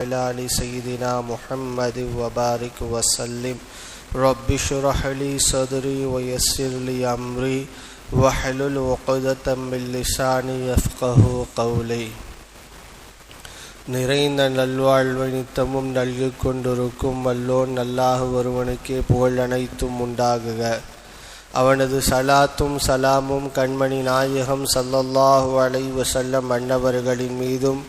وعلى آل سيدنا محمد وبارك وسلم رب اشرح لي صدري ويسر لي أمري واحلل عقدة من لساني يفقه قولي நிறைந்த நல்வாழ்வை நித்தமும் நல்கி கொண்டிருக்கும் வல்லோன் அல்லாஹ் ஒருவனுக்கே புகழ் அனைத்தும் உண்டாகுக அவனது சலாத்தும் சலாமும் கண்மணி நாயகம் சல்லல்லாஹு அலைஹி வஸல்லம் அன்னவர்களின் மீதும்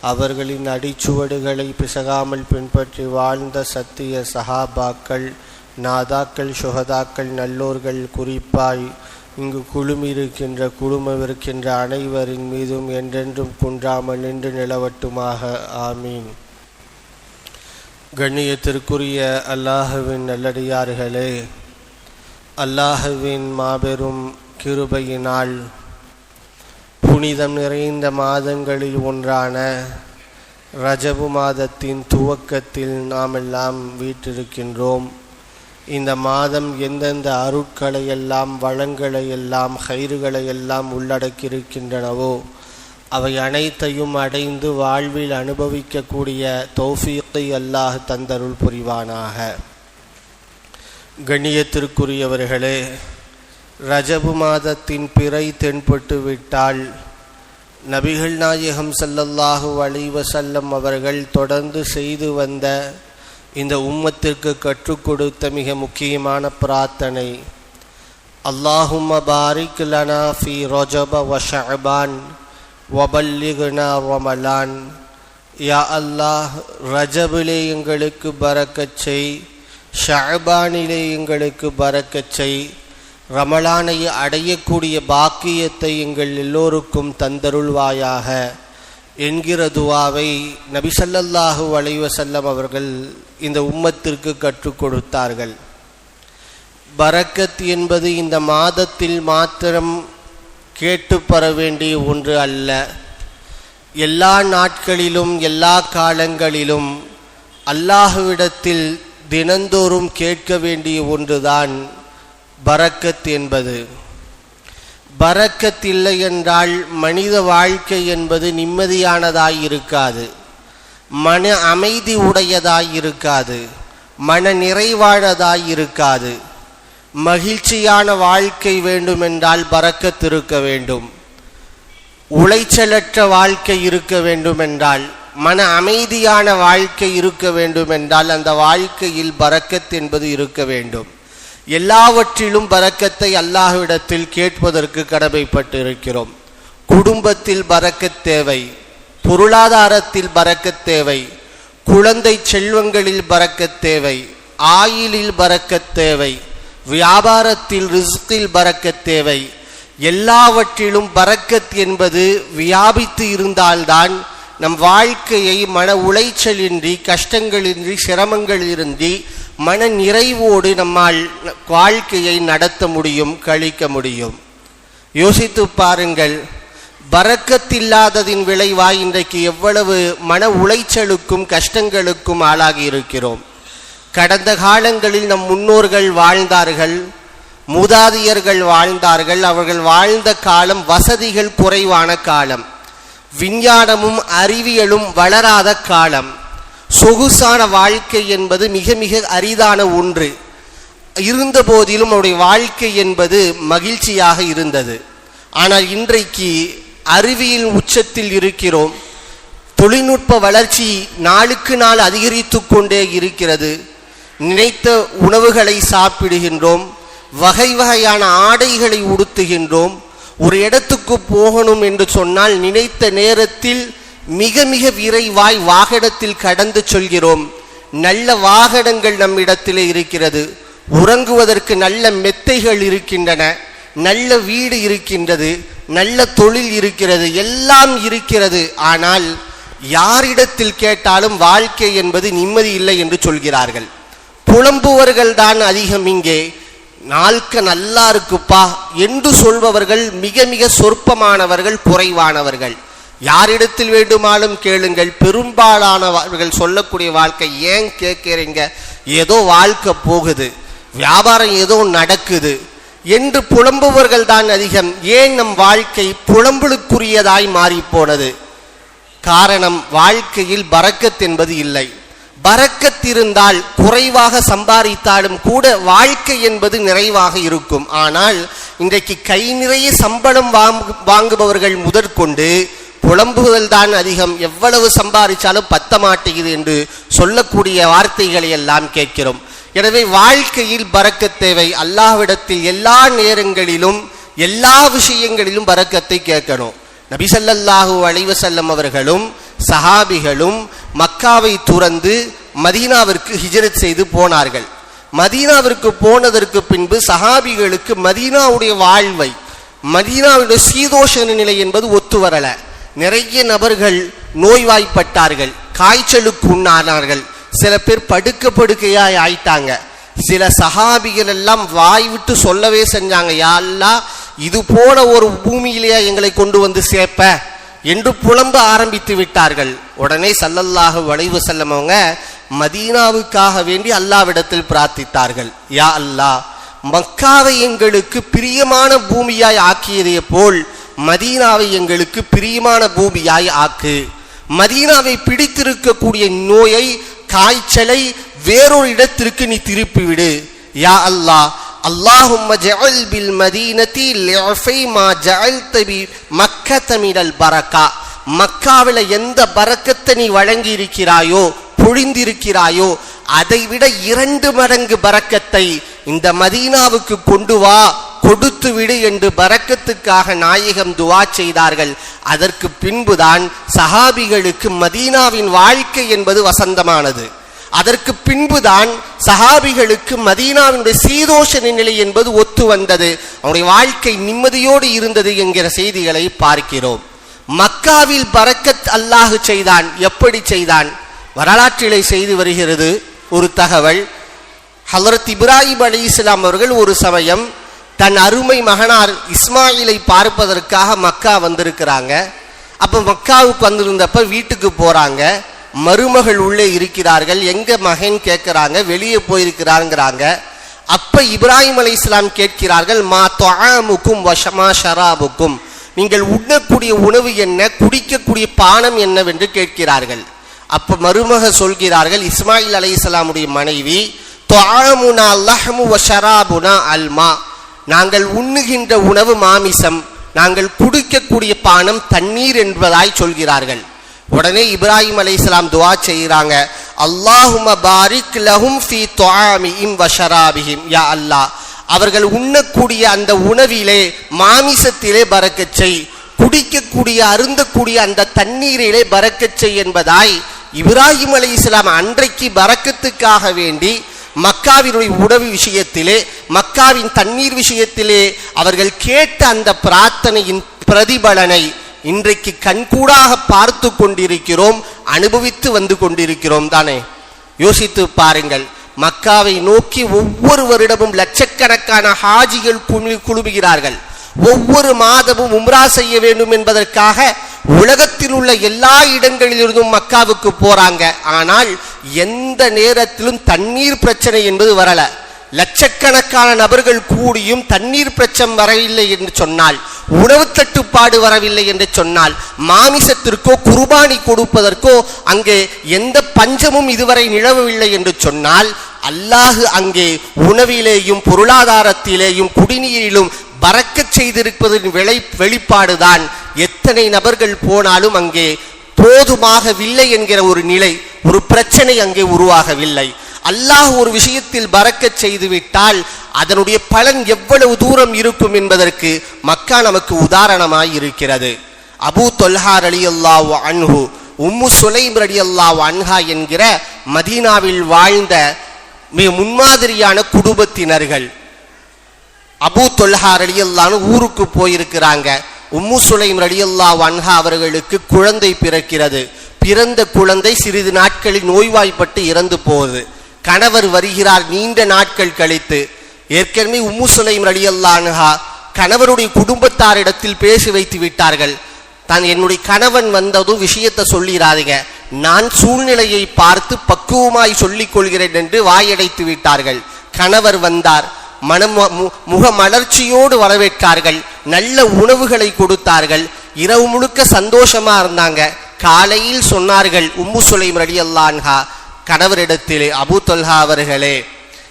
அவர்களின் அடிச்சுவடுகளை பிசகாமல் பின்பற்றி வாழ்ந்த சத்திய சஹாபாக்கள் நாதாக்கள் சுகதாக்கள் நல்லோர்கள் குறிப்பாய் இங்கு குழுமிருக்கின்ற குழுமவிருக்கின்ற அனைவரின் மீதும் என்றென்றும் குன்றாமல் நின்று நிலவட்டுமாக. ஆமீன். கண்ணியத்திற்குரிய அல்லாஹுவின் நல்லடியார்களே அல்லாஹுவின் மாபெரும் கிருபையினால் புனிதம் நிறைந்த மாதங்களில் ஒன்றான ரஜபு மாதத்தின் துவக்கத்தில் நாம் எல்லாம் வீட்டிருக்கின்றோம் இந்த மாதம் எந்தெந்த அருட்களையெல்லாம் வளங்களையெல்லாம் வளங்களை எல்லாம் எல்லாம் உள்ளடக்கியிருக்கின்றனவோ அவை அனைத்தையும் அடைந்து வாழ்வில் அனுபவிக்கக்கூடிய தௌஃபீக்கை அல்லாஹ் தந்தருள் புரிவானாக. கண்ணியத்திற்குரியவர்களே ரஜபு மாதத்தின் பிறை தென்பட்டு விட்டால் நபிகள் நாயகம் சல்லல்லாஹு அலைவசல்லம் அவர்கள் தொடர்ந்து செய்து வந்த இந்த உம்மத்திற்கு கற்றுக் கொடுத்த மிக முக்கியமான பிரார்த்தனை. அல்லாஹும் பாரிக் லனா ஃபி ரொஜப வ ஷஅபான் வபல்லிகுனா வமலான் யா அல்லாஹ் ரஜபிலே எங்களுக்கு பறக்கச் செய் ஷஅபானிலே எங்களுக்கு பறக்கச் செய். ரமலானை அடையக்கூடிய பாக்கியத்தை எங்கள் எல்லோருக்கும் தந்தருள்வாயாக என்கிற துவாவை நபிசல்லாஹு அலைவசல்லம் அவர்கள் இந்த உம்மத்திற்கு கற்றுக் கொடுத்தார்கள். பரக்கத் என்பது இந்த மாதத்தில் மாத்திரம் கேட்டு பெற வேண்டிய ஒன்று அல்ல. எல்லா நாட்களிலும் எல்லா காலங்களிலும் அல்லாஹுவிடத்தில் தினந்தோறும் கேட்க வேண்டிய ஒன்றுதான் பரக்கத் என்பது. பரக்கத் இல்லை என்றால் மனித வாழ்க்கை என்பது நிம்மதியானதாய் இருக்காது மன அமைதி உடையதாய் இருக்காது மன நிறைவாழதாய் இருக்காது மகிழ்ச்சியான வாழ்க்கை வேண்டுமென்றால் பறக்கத் இருக்க வேண்டும். உளைச்சலற்ற வாழ்க்கை இருக்க வேண்டுமென்றால் மன அமைதியான வாழ்க்கை இருக்க வேண்டுமென்றால் அந்த வாழ்க்கையில் பறக்கத் என்பது இருக்க வேண்டும். எல்லாவற்றிலும் பறக்கத்தை அல்லாஹ்விடத்தில் கேட்பதற்கு கடமைப்பட்டு இருக்கிறோம் குடும்பத்தில் பறக்கத் தேவை பொருளாதாரத்தில் பறக்கத் தேவை குழந்தை செல்வங்களில் பறக்கத் தேவை ஆயிலில் பறக்கத் தேவை வியாபாரத்தில் ரிஸ்கில் பறக்கத் தேவை எல்லாவற்றிலும் பறக்கத் என்பது வியாபித்து இருந்தால்தான் நம் வாழ்க்கையை மன உளைச்சலின்றி கஷ்டங்களின்றி சிரமங்களின்றி மன நிறைவோடு நம்மால் வாழ்க்கையை நடத்த முடியும் கழிக்க முடியும். யோசித்து பாருங்கள் பறக்கத்தில்லாததின் விளைவாய் இன்றைக்கு எவ்வளவு மன உளைச்சலுக்கும் கஷ்டங்களுக்கும் ஆளாகி இருக்கிறோம். கடந்த காலங்களில் நம் முன்னோர்கள் வாழ்ந்தார்கள் மூதாதையர்கள் வாழ்ந்தார்கள் அவர்கள் வாழ்ந்த காலம் வசதிகள் குறைவான காலம். விஞ்ஞானமும் அறிவியலும் வளராத காலம். சொகுசான வாழ்க்கை என்பது மிக மிக அரிதான ஒன்று. இருந்த போதிலும் அவருடைய வாழ்க்கை என்பது மகிழ்ச்சியாக இருந்தது. ஆனால் இன்றைக்கு அறிவியல் உச்சத்தில் இருக்கிறோம். தொழில்நுட்ப வளர்ச்சி நாளுக்கு நாள் அதிகரித்து கொண்டே இருக்கிறது. நினைத்த உணவுகளை சாப்பிடுகின்றோம். வகை வகையான ஆடைகளை உடுத்துகின்றோம். ஒரு இடத்துக்கு போகணும் என்று சொன்னால் நினைத்த நேரத்தில் மிக மிக விரைவாய் வாகனத்தில் கடந்து சொல்கிறோம். நல்ல வாகனங்கள் நம்மிடத்திலே இருக்கிறது. உறங்குவதற்கு நல்ல மெத்தைகள் இருக்கின்றன. நல்ல வீடு இருக்கின்றது. நல்ல தொழில் இருக்கிறது. எல்லாம் இருக்கிறது. ஆனால் யாரிடத்தில் கேட்டாலும் வாழ்க்கை என்பது நிம்மதி இல்லை என்று சொல்கிறார்கள். புலம்புவர்கள் தான் அதிகம் இங்கே. நாள்க நல்லா இருக்குப்பா என்று சொல்பவர்கள் மிக மிக சொற்பமானவர்கள் குறைவானவர்கள். யாரிடத்தில் வேண்டுமானும் கேளுங்கள். பெரும்பாலானவர்கள் சொல்லக்கூடிய வாழ்க்கை ஏன் கேட்கிறீங்க? ஏதோ வாழ்க்கை போகுது. வியாபாரம் ஏதோ நடக்குது. என்று புலம்புவர்கள் தான் அதிகம். ஏன் நம் வாழ்க்கை புலம்பலுக்குரியதாய் மாறிப்போனது? காரணம் வாழ்க்கையில் பறக்கத் என்பது இல்லை. பறக்கத்திருந்தால் குறைவாக சம்பாதித்தாலும் கூட வாழ்க்கை என்பது நிறைவாக இருக்கும். ஆனால் இன்றைக்கு கை நிறைய சம்பளம் வாங்கு வாங்குபவர்கள் முதற்கொண்டு புலம்புதல் தான் அதிகம். எவ்வளவு சம்பாதிச்சாலும் பத்த மாட்டேங்குது என்று சொல்லக்கூடிய வார்த்தைகளை எல்லாம் கேட்கிறோம். எனவே வாழ்க்கையில் பறக்க தேவை. அல்லாஹ்விடத்தில் எல்லா நேரங்களிலும் எல்லா விஷயங்களிலும் பறக்கத்தை கேட்கணும். நபிசல்லாஹு அலைவசல்லம் அவர்களும் சஹாபிகளும் மக்காவை துறந்து மதீனாவிற்கு ஹிஜரத் செய்து போனார்கள். மதீனாவிற்கு போனதற்கு பின்பு சஹாபிகளுக்கு மதீனாவுடைய வாழ்வை மதீனாவுடைய சீதோஷ நிலை என்பது ஒத்து வரல. நிறைய நபர்கள் நோய்வாய்ப்பட்டார்கள் காய்ச்சலுக்கு உண்ணானார்கள் சில பேர் படுக்க படுக்கையாய் ஆயிட்டாங்க. சில சகாபிகள் எல்லாம் வாய் விட்டு சொல்லவே செஞ்சாங்க யாழ்லா இது போல ஒரு பூமியிலேயே எங்களை கொண்டு வந்து சேர்ப்ப என்று புலம்ப ஆரம்பித்து விட்டார்கள். உடனே சல்லல்லாஹு வளைவு செல்லமவங்க மதீனாவுக்காக வேண்டி அல்லாவிடத்தில் பிரார்த்தித்தார்கள். யா அல்லா மக்காவை எங்களுக்கு பிரியமான பூமியாய் ஆக்கியதே போல் மதீனாவை எங்களுக்கு பிரியமான பூமியாய் ஆக்கு. மதீனாவை பிடித்திருக்கக்கூடிய நோயை காய்ச்சலை வேறொரு இடத்திற்கு நீ திருப்பிவிடு. யா அல்லாஹ் அல்லாஹும் ஜஅல் பில் மதீனதி லிஃபை மா ஜஅல்த பி மக்கத மினல் பரக்கா. மக்காவில் எந்த பரக்கத்தை நீ வழங்கி இருக்கிறாயோ பொழிந்திருக்கிறாயோ அதை விட இரண்டு மடங்கு பரக்கத்தை இந்த மதீனாவுக்கு கொண்டு வா. கொடுத்து விடு என்று பறக்கத்துக்காக நாயகம் துவா செய்தார்கள். அதற்கு பின்புதான் சஹாபிகளுக்கு மதீனாவின் வாழ்க்கை என்பது வசந்தமானது. அதற்கு பின்புதான் சஹாபிகளுக்கு மதீனாவினுடைய சீதோஷ நிலை என்பது ஒத்து வந்தது. அவனுடைய வாழ்க்கை நிம்மதியோடு இருந்தது என்கிற செய்திகளை பார்க்கிறோம். மக்காவில் பறக்கத் அல்லாஹ் செய்தான். எப்படி செய்தான்? வரலாற்றிலே செய்து வருகிறது ஒரு தகவல். ஹலரத் இப்ராஹிம் அலி இஸ்லாம் அவர்கள் ஒரு சமயம் தன் அருமை மகனார் இஸ்மாயிலை பார்ப்பதற்காக மக்கா வந்திருக்கிறாங்க. அப்போ மக்காவுக்கு வந்திருந்தப்ப வீட்டுக்கு போகிறாங்க மருமகள் உள்ளே இருக்கிறார்கள். எங்கள் மகன் கேட்குறாங்க. வெளியே போயிருக்கிறாங்கிறாங்க அப்போ இப்ராஹிம் அலி இஸ்லாம் கேட்கிறார்கள் மா தொஆமுக்கும் வஷமா ஷராபுக்கும். நீங்கள் உண்ணக்கூடிய உணவு என்ன? குடிக்கக்கூடிய பானம் என்னவென்று கேட்கிறார்கள். அப்போ மருமக சொல்கிறார்கள் இஸ்மாயில் அலி இஸ்லாமுடைய மனைவி தொஆமுனா லஹமு ஷராபுனா அல்மா நாங்கள் உண்ணுகின்ற உணவு மாமிசம் நாங்கள் குடிக்கக்கூடிய பானம் தண்ணீர் என்பதாய் சொல்கிறார்கள். உடனே இப்ராஹிம் அலைஹிஸ்ஸலாம் துவா செய்கிறாங்க. அல்லாஹும பாரிக் லஹும் ஃபீ துஆமிஹிம் வ யா அல்லாஹ். அவர்கள் உண்ணக்கூடிய அந்த உணவிலே மாமிசத்திலே பறக்கச் செய். குடிக்கக்கூடிய அருந்தக்கூடிய அந்த தண்ணீரிலே பறக்கச் செய் என்பதாய் இப்ராஹிம் அலைஹிஸ்ஸலாம் அன்றைக்கு பறக்கத்துக்காக வேண்டி மக்காவினுடைய உணவு விஷயத்திலே மக்காவின் தண்ணீர் விஷயத்திலே அவர்கள் கேட்ட அந்த பிரார்த்தனையின் பிரதிபலனை இன்றைக்கு கண்கூடாக பார்த்து கொண்டிருக்கிறோம் அனுபவித்து வந்து கொண்டிருக்கிறோம் தானே? யோசித்து பாருங்கள் மக்காவை நோக்கி ஒவ்வொரு வருடமும் லட்சக்கணக்கான ஹாஜிகள் குமி குழுமுகிறார்கள். ஒவ்வொரு மாதமும் உம்ரா செய்ய வேண்டும் என்பதற்காக உலகத்தில் உள்ள எல்லா இடங்களிலிருந்தும் மக்காவுக்கு போறாங்க. ஆனால் எந்த நேரத்திலும் தண்ணீர் பிரச்சனை என்பது வரல. லட்சக்கணக்கான நபர்கள் கூடியும் தண்ணீர் பிரச்சனை வரவில்லை என்று சொன்னால் உணவு தட்டுப்பாடு வரவில்லை என்று சொன்னால் மாமிசத்திற்கோ குர்பானி கொடுப்பதற்கோ அங்கே எந்த பஞ்சமும் இதுவரை நிலவவில்லை என்று சொன்னால் அல்லாஹு அங்கே உணவிலேயும் பொருளாதாரத்திலேயும் குடிநீரிலும் பறக்க செய்திருப்பதன் விளை வெளிப்பாடுதான். எத்தனை நபர்கள் போனாலும் அங்கே போதுமாகவில்லை என்கிற ஒரு நிலை ஒரு பிரச்சனை அங்கே உருவாகவில்லை. அல்லாஹ் ஒரு விஷயத்தில் பறக்க செய்துவிட்டால் அதனுடைய பலன் எவ்வளவு தூரம் இருக்கும் என்பதற்கு மக்கா நமக்கு உதாரணமாய் இருக்கிறது. அபூ தொல்ஹார் அலி அல்லாஹ் அன்ஹு உம்மு சுலைம் அலி அல்லாஹ் அன்ஹா என்கிற மதீனாவில் வாழ்ந்த மிக முன்மாதிரியான குடும்பத்தினர்கள். அபூ தொல்ஹா ரலியல்லான்னு ஊருக்கு போயிருக்கிறாங்க. உம்மு சுலைம் ரலியல்லா வன்ஹா அவர்களுக்கு குழந்தை பிறக்கிறது. பிறந்த குழந்தை சிறிது நாட்களில் நோய்வாய்ப்பட்டு இறந்து போகுது. கணவர் வருகிறார் நீண்ட நாட்கள் கழித்து. ஏற்கனவே உம்மு சுலைம் ரலியல்லா கணவருடைய குடும்பத்தாரிடத்தில் பேசி வைத்து விட்டார்கள். தான் என்னுடைய கணவன் வந்ததும் விஷயத்தை சொல்லிடாதீங்க நான் சூழ்நிலையை பார்த்து பக்குவமாய் சொல்லிக் கொள்கிறேன் என்று வாயடைத்து விட்டார்கள். கணவர் வந்தார். மனம் மு- முக மலர்ச்சியோடு வரவேற்றார்கள். நல்ல உணவுகளை கொடுத்தார்கள். இரவு முழுக்க சந்தோஷமா இருந்தாங்க. காலையில் சொன்னார்கள் உம்மு சுலைம் ரலி அல்லான்ஹா கணவரிடத்திலே அபூ தொல்ஹா அவர்களே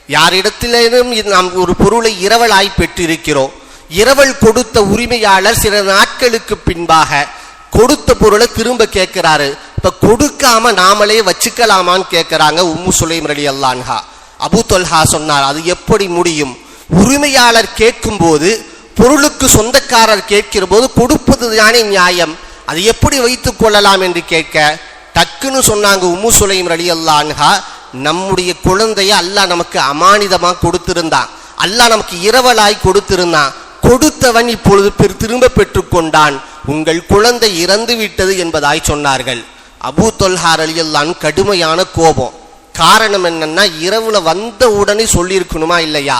யாரிடத்திலும் நாம் ஒரு பொருளை இரவலாய் பெற்றிருக்கிறோம். இரவல் கொடுத்த உரிமையாளர் சில நாட்களுக்கு பின்பாக கொடுத்த பொருளை திரும்ப கேட்கிறாரு. இப்ப கொடுக்காம நாமளே வச்சுக்கலாமான்னு கேட்கிறாங்க உம்மு சுலைம் ரலி அல்லான்ஹா அபூ தொல்ஹா சொன்னார் அது எப்படி முடியும்? உரிமையாளர் கேட்கும்போது பொருளுக்கு சொந்தக்காரர் கேட்கிற போது கொடுப்பது தானே நியாயம். அது எப்படி வைத்துக் கொள்ளலாம்? என்று கேட்க டக்குன்னு சொன்னாங்க உம்மு சுலைம் அலி அல்லான்ஹா நம்முடைய குழந்தைய அல்லாஹ் நமக்கு அமானிதமாக கொடுத்திருந்தான். அல்லாஹ் நமக்கு இரவலாய் கொடுத்திருந்தான். கொடுத்தவன் இப்பொழுது பெரு- திரும்ப பெற்றுக்கொண்டான் உங்கள் குழந்தை இறந்து விட்டது என்பதாய் சொன்னார்கள். அபூ தொல்ஹார் அலியல்லான் கடுமையான கோபம். காரணம் என்னன்னா இரவுல வந்த உடனே சொல்லியிருக்கணுமா இல்லையா?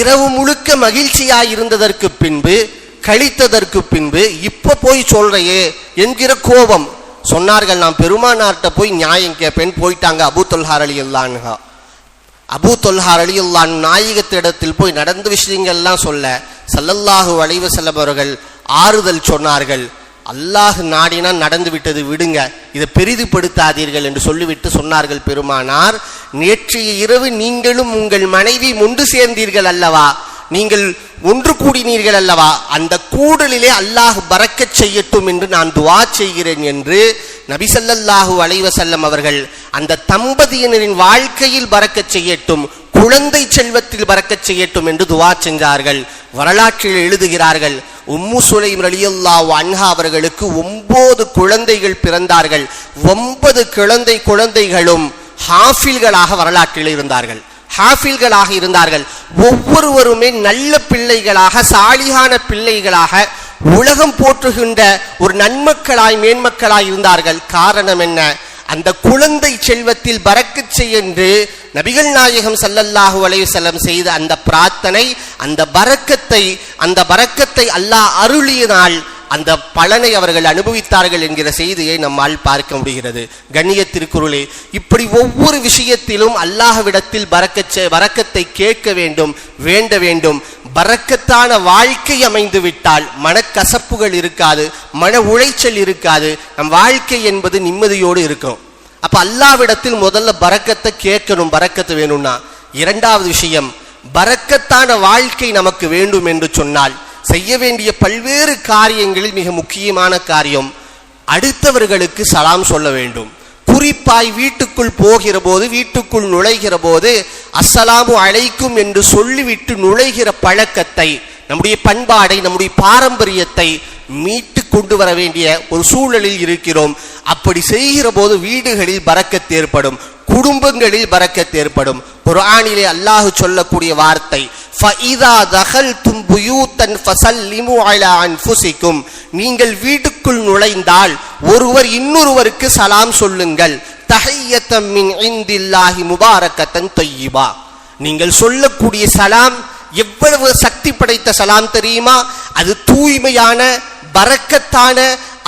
இரவு முழுக்க மகிழ்ச்சியா இருந்ததற்கு பின்பு கழித்ததற்கு பின்பு இப்ப போய் சொல்றையே என்கிற கோபம். சொன்னார்கள் நான் பெருமானார்ட்ட போய் நியாயம் கேட்பேன் போயிட்டாங்க அபூ தொல்ஹார் அலி அல்லான்ஹா அபூ தொல்ஹார் அலி இல்லான் நாயகத்திடத்தில் போய் நடந்த விஷயங்கள்லாம் சொல்ல சல்லல்லாஹு வளைவு செல்லம் அவர்கள் ஆறுதல் சொன்னார்கள். அல்லாஹ் நாடினா நடந்து விட்டது விடுங்க. இதை பெரிதுபடுத்தாதீர்கள் என்று சொல்லிவிட்டு சொன்னார்கள் பெருமானார் நேற்றைய இரவு நீங்களும் உங்கள் மனைவி ஒன்று சேர்ந்தீர்கள் அல்லவா? நீங்கள் ஒன்று கூடினீர்கள் அல்லவா? அந்த கூடலிலே அல்லாஹ் பறக்கச் செய்யட்டும் என்று நான் துவா செய்கிறேன் என்று நபி அலைவசல்லம் அவர்கள் அந்த தம்பதியினரின் வாழ்க்கையில் பறக்கச் செய்யட்டும் குழந்தை செல்வத்தில் பறக்கச் செய்யட்டும் என்று துவா செஞ்சார்கள். வரலாற்றில் எழுதுகிறார்கள் உம்மு சுலைம் ரலியல்லாஹு அன்ஹா அவர்களுக்கு ஒன்பது குழந்தைகள் பிறந்தார்கள். ஒன்பது குழந்தை குழந்தைகளும் ஹாஃபில்களாக வரலாற்றில் இருந்தார்கள். ஹாஃபில்களாக இருந்தார்கள். ஒவ்வொருவருமே நல்ல பிள்ளைகளாக சாலிகான பிள்ளைகளாக உலகம் போற்றுகின்ற ஒரு நன்மக்களாய் மேன்மக்களாய் இருந்தார்கள். காரணம் என்ன? அந்த குழந்தை செல்வத்தில் பறக்கு செய் என்று நபிகள் நாயகம் சல்லல்லாஹு அலையுசல்லம் செய்த அந்த பிரார்த்தனை அந்த பறக்கத்தை அந்த பறக்கத்தை அல்லாஹ் அருளியனால் அந்த பலனை அவர்கள் அனுபவித்தார்கள் என்கிற செய்தியை நம்மால் பார்க்க முடிகிறது. கண்ணியத்திற்குருளே இப்படி ஒவ்வொரு விஷயத்திலும் அல்லாஹ்விடத்தில் பறக்கச்ச வரக்கத்தை கேட்க வேண்டும் வேண்ட வேண்டும். பறக்கத்தான வாழ்க்கை அமைந்து விட்டால் மனக்கசப்புகள் இருக்காது மன உளைச்சல் இருக்காது நம் வாழ்க்கை என்பது நிம்மதியோடு இருக்கும். அப்ப அல்லாவிடத்தில் முதல்ல பறக்கத்தை கேட்கணும் பறக்கத்து வேணும்னா. இரண்டாவது விஷயம் பறக்கத்தான வாழ்க்கை நமக்கு வேண்டும் என்று சொன்னால் செய்ய வேண்டிய பல்வேறு காரியங்களில் மிக முக்கியமான காரியம் அடுத்தவர்களுக்கு சலாம் சொல்ல வேண்டும். குறிப்பாய் வீட்டுக்குள் போகிற போது வீட்டுக்குள் நுழைகிற போது அஸ்ஸலாமு அழைக்கும் என்று சொல்லிவிட்டு நுழைகிற பழக்கத்தை நம்முடைய பண்பாடை நம்முடைய பாரம்பரியத்தை மீட்டு கொண்டு வர வேண்டிய ஒரு சூழலில் இருக்கிறோம். அப்படி செய்கிற போது வீடுகளில் பறக்கத் ஏற்படும் குடும்பங்களில் பறக்கத் ஏற்படும். குர்ஆனிலே அல்லாஹு சொல்லக்கூடிய வார்த்தை ஃபஇதா தகல்தும் புயூத்தன் ஃபசல்லிமு அலா அன்ஃபுசிக்கும் நீங்கள் வீட்டுக்குள் நுழைந்தால் ஒருவர் இன்னொருவருக்கு சலாம் சொல்லுங்கள். தஹையத்தம் மின் இந்தில்லாஹி முபாரக்கத்தன் தொய்யிபா நீங்கள் சொல்லக்கூடிய சலாம் எவ்வளவு சக்தி படைத்த சலாம் தெரியுமா? அது தூய்மையான பறக்கத்தான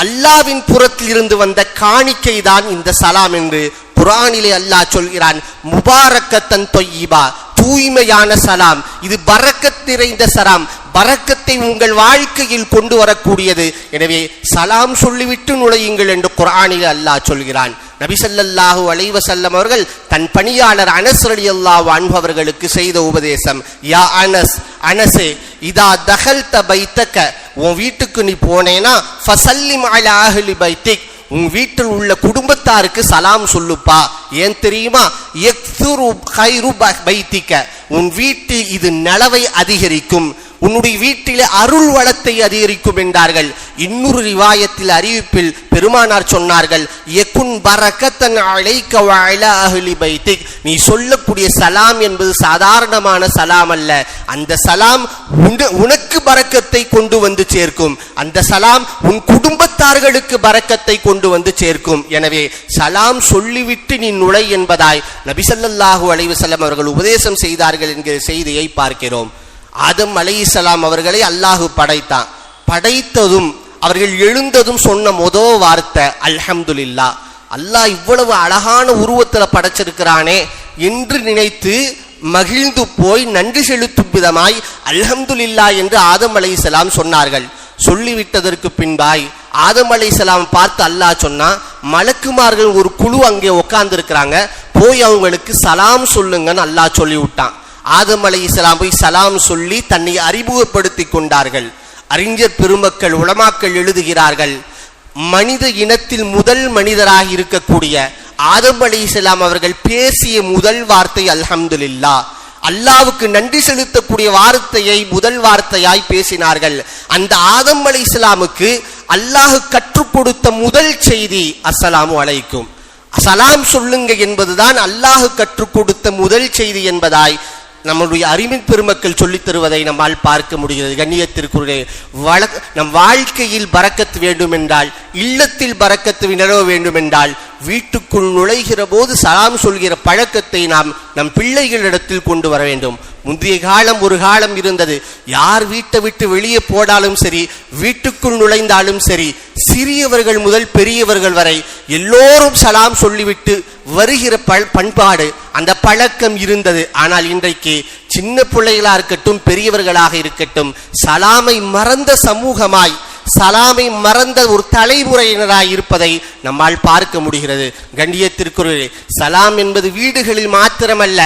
அல்லாவின் புறத்தில் இருந்து வந்த காணிக்கை தான் இந்த சலாம் என்று குரானிலே அல்லாஹ் சொல்கிறான். முபாரக்கத்தன் தொய்யிபா தூய்மையான சலாம். இது பறக்கத் நிறைந்த சலாம். பறக்கத்தை உங்கள் வாழ்க்கையில் கொண்டு வரக்கூடியது. எனவே சலாம் சொல்லிவிட்டு நுழையுங்கள் என்று குரானில் அல்லாஹ் சொல்கிறான். நபிசல்லாஹு அலைவசல்லம் அவர்கள் தன் பணியாளர் அனஸ் அலி அன்ஹு அன்பவர்களுக்கு செய்த உபதேசம். யா அனஸ் அனசே இதா தகல்த பைத்தக உன் வீட்டுக்கு நீ போனேனா ஃபசல்லிம் அலா அஹ்லி பைத்திக். உன் வீட்டில் உள்ள குடும்பத்தாருக்கு சலாம் சொல்லுப்பா. ஏன் தெரியுமா? எக்ஸுரு கைரு ப- பைத்திக்க உன் வீட்டில் இது நலவை அதிகரிக்கும். உன்னுடைய வீட்டில் அருள் வளத்தை அதிகரிக்கும் என்றார்கள். இன்னொரு ரிவாயத்தில் அறிவிப்பில் பெருமானார் சொன்னார்கள் எக்குன் பரக்கத்தன் அழைக்க வாழ பைத்திக். நீ சொல்லக்கூடிய சலாம் என்பது சாதாரணமான சலாம் அல்ல. அந்த சலாம் உனக்கு பரக்கத்தை கொண்டு வந்து சேர்க்கும். அந்த சலாம் உன் குடும்பத்தார்களுக்கு பரக்கத்தை கொண்டு வந்து சேர்க்கும். எனவே சலாம் சொல்லிவிட்டு நீ நுழை என்பதாய் நபிசல்லாஹூ அலைவசல்லம் அவர்கள் உபதேசம் செய்தார்கள் என்கிற செய்தியை பார்க்கிறோம். ஆதம் அலைஹிஸ்ஸலாம் அவர்களை அல்லாஹு படைத்தான். படைத்ததும் அவர்கள் எழுந்ததும் சொன்ன மொத வார்த்தை அல்ஹம்துல்லா அல்லாஹ் இவ்வளவு அழகான உருவத்தில் படைச்சிருக்கிறானே என்று நினைத்து மகிழ்ந்து போய் நன்றி செலுத்தும் விதமாய் அல்ஹம்துல்லா என்று ஆதம் அலைஹிஸ்ஸலாம் சொன்னார்கள். சொல்லிவிட்டதற்கு பின்பாய் ஆதம் அலைஹிஸ்ஸலாம் பார்த்து அல்லாஹ் சொன்னா மலக்குமார்கள் ஒரு குழு அங்கே உட்கார்ந்து இருக்கிறாங்க போய் அவங்களுக்கு சலாம் சொல்லுங்கன்னு அல்லாஹ் சொல்லி விட்டான் ஆதம் அலைஹிஸ்ஸலாம் போய் சலாம் சொல்லி தன்னை அறிமுகப்படுத்தி கொண்டார்கள். அறிஞர் பெருமக்கள் உலமாக்கள் எழுதுகிறார்கள் மனித இனத்தில் முதல் மனிதராக இருக்கக்கூடிய ஆதம் இஸ்லாம் அவர்கள் பேசிய முதல் வார்த்தை அல்ஹம்துலில்லாஹ் அல்லாவுக்கு நன்றி செலுத்தக்கூடிய வார்த்தையை முதல் வார்த்தையாய் பேசினார்கள். அந்த ஆதம் அலை இஸ்லாமுக்கு அல்லாஹ் கற்றுக் கொடுத்த முதல் செய்தி அஸ்ஸலாமு அலைக்கும். சலாம் சொல்லுங்க என்பதுதான் அல்லாஹ் கற்றுக் கொடுத்த முதல் செய்தி என்பதாய் நம்முடைய அறிவின் பெருமக்கள் சொல்லித் தருவதை நம்மால் பார்க்க முடிகிறது. கண்ணியத்திற்குரிய வழ நம் வாழ்க்கையில் பறக்கத்து வேண்டுமென்றால் இல்லத்தில் பறக்கத்து நிலவ வேண்டுமென்றால் வீட்டுக்குள் நுழைகிற போது சலாம் சொல்கிற பழக்கத்தை நாம் நம் பிள்ளைகளிடத்தில் கொண்டு வர வேண்டும். முந்தைய காலம் ஒரு காலம் இருந்தது. யார் வீட்டை விட்டு வெளியே போனாலும் சரி வீட்டுக்குள் நுழைந்தாலும் சரி சிறியவர்கள் முதல் பெரியவர்கள் வரை எல்லோரும் சலாம் சொல்லிவிட்டு வருகிற ப- பண்பாடு அந்த பழக்கம் இருந்தது. ஆனால் இன்றைக்கு சின்ன பிள்ளைகளா இருக்கட்டும் பெரியவர்களாக இருக்கட்டும் சலாமை மறந்த சமூகமாய் சலாமை மறந்த ஒரு தலைமுறையினராய் இருப்பதை நம்மால் பார்க்க முடிகிறது. கண்ணியத்திற்குரிய சலாம் என்பது வீடுகளில் மாத்திரமல்ல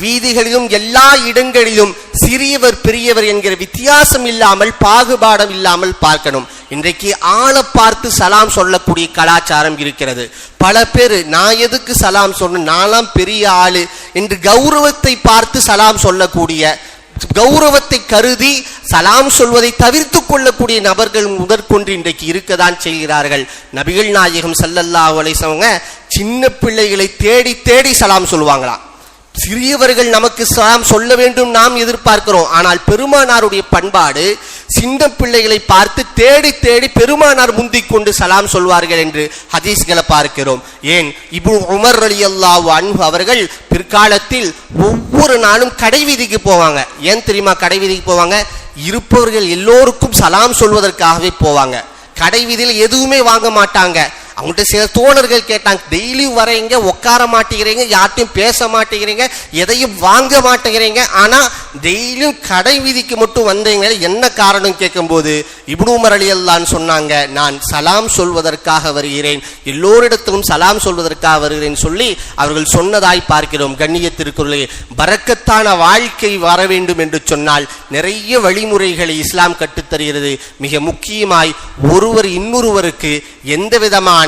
வீதிகளிலும் எல்லா இடங்களிலும் சிறியவர் பெரியவர் என்கிற வித்தியாசம் இல்லாமல் பாகுபாடம் இல்லாமல் பார்க்கணும். இன்றைக்கு ஆளை பார்த்து சலாம் சொல்லக்கூடிய கலாச்சாரம் இருக்கிறது. பல பேர் நான் எதுக்கு சலாம் சொன்னேன் நான்லாம் பெரிய ஆளு என்று கௌரவத்தை பார்த்து சலாம் சொல்லக்கூடிய கௌரவத்தை கருதி சலாம் சொல்வதை தவிர்த்து கொள்ளக்கூடிய நபர்கள் முதற்கொண்டு இன்றைக்கு இருக்கதான் செய்கிறார்கள். நபிகள் நாயகம் சல்லல்லா அலைஹி சின்ன பிள்ளைகளை தேடி தேடி சலாம் சொல்லுவாங்களாம் சிறியவர்கள் நமக்கு சலாம் சொல்ல வேண்டும் நாம் எதிர்பார்க்கிறோம். ஆனால் பெருமானாருடைய பண்பாடு சின்ன பிள்ளைகளை பார்த்து தேடி தேடி பெருமானார் முந்திக் கொண்டு சலாம் சொல்வார்கள் என்று ஹதீஸ்களை பார்க்கிறோம். ஏன்? இப்போ உமர் ரலியல்லாஹு அன்பு அவர்கள் பிற்காலத்தில் ஒவ்வொரு நாளும் கடை வீதிக்கு போவாங்க. ஏன் தெரியுமா கடை வீதிக்கு போவாங்க? இருப்பவர்கள் எல்லோருக்கும் சலாம் சொல்வதற்காகவே போவாங்க. கடை வீதியில் எதுவுமே வாங்க மாட்டாங்க. அவங்கள்ட்ட சில தோழர்கள் கேட்டாங்க டெய்லியும் வரீங்க உட்கார மாட்டேங்கிறீங்க யார்ட்டையும் பேச மாட்டேங்கிறீங்க எதையும் வாங்க மாட்டேங்கிறீங்க ஆனால் டெய்லியும் கடை வீதிக்கு மட்டும் வந்தீங்க என்ன காரணம்? கேட்கும்போது இப்னு அலி அல்லான்னு சொன்னாங்க நான் சலாம் சொல்வதற்காக வருகிறேன் எல்லோரிடத்திலும் சலாம் சொல்வதற்காக வருகிறேன் சொல்லி அவர்கள் சொன்னதாய் பார்க்கிறோம் கண்ணியத்திற்குள்ளே. பறக்கத்தான வாழ்க்கை வர வேண்டும் என்று சொன்னால் நிறைய வழிமுறைகளை இஸ்லாம் கற்றுத்தருகிறது. மிக முக்கியமாய் ஒருவர் இன்னொருவருக்கு எந்த விதமான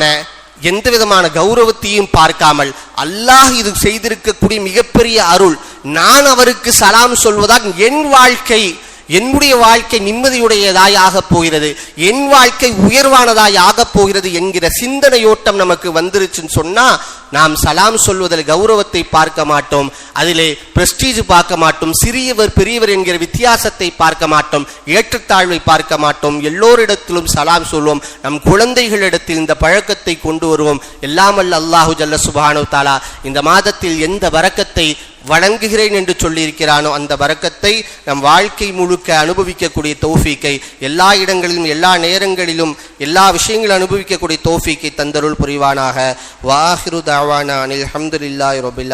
எந்த விதமான கௌரவத்தையும் பார்க்காமல் அல்லாஹ் இது செய்திருக்கக்கூடிய மிகப்பெரிய அருள். நான் அவருக்கு சலாம் சொல்வதால் என் வாழ்க்கை என்னுடைய வாழ்க்கை நிம்மதியுடையதாய் ஆகப் போகிறது என் வாழ்க்கை உயர்வானதாய் ஆகப் போகிறது என்கிற சிந்தனையோட்டம் நமக்கு வந்துருச்சுன்னு சொன்னா நாம் சலாம் சொல்வதில் கௌரவத்தை பார்க்க மாட்டோம் அதிலே பிரஸ்டீஜ் பார்க்க மாட்டோம் சிறியவர் பெரியவர் என்கிற வித்தியாசத்தை பார்க்க மாட்டோம் ஏற்றத்தாழ்வை பார்க்க மாட்டோம் எல்லோரிடத்திலும் சலாம் சொல்வோம் நம் குழந்தைகளிடத்தில் இந்த பழக்கத்தை கொண்டு வருவோம். எல்லாமல்ல அல்லாஹு ஜல்ல சுபானு தாலா இந்த மாதத்தில் எந்த வரக்கத்தை வணங்குகிறேன் என்று சொல்லியிருக்கிறானோ அந்த வரக்கத்தை நம் வாழ்க்கை முழுக்க அனுபவிக்கக்கூடிய தோஃபீக்கை எல்லா இடங்களிலும் எல்லா நேரங்களிலும் எல்லா விஷயங்களும் அனுபவிக்கக்கூடிய தோஃபீக்கை தந்தருள் புரிவானாக. வாஹிரு தாவானா அனில் அஹமதுல்லாஹி ரபில்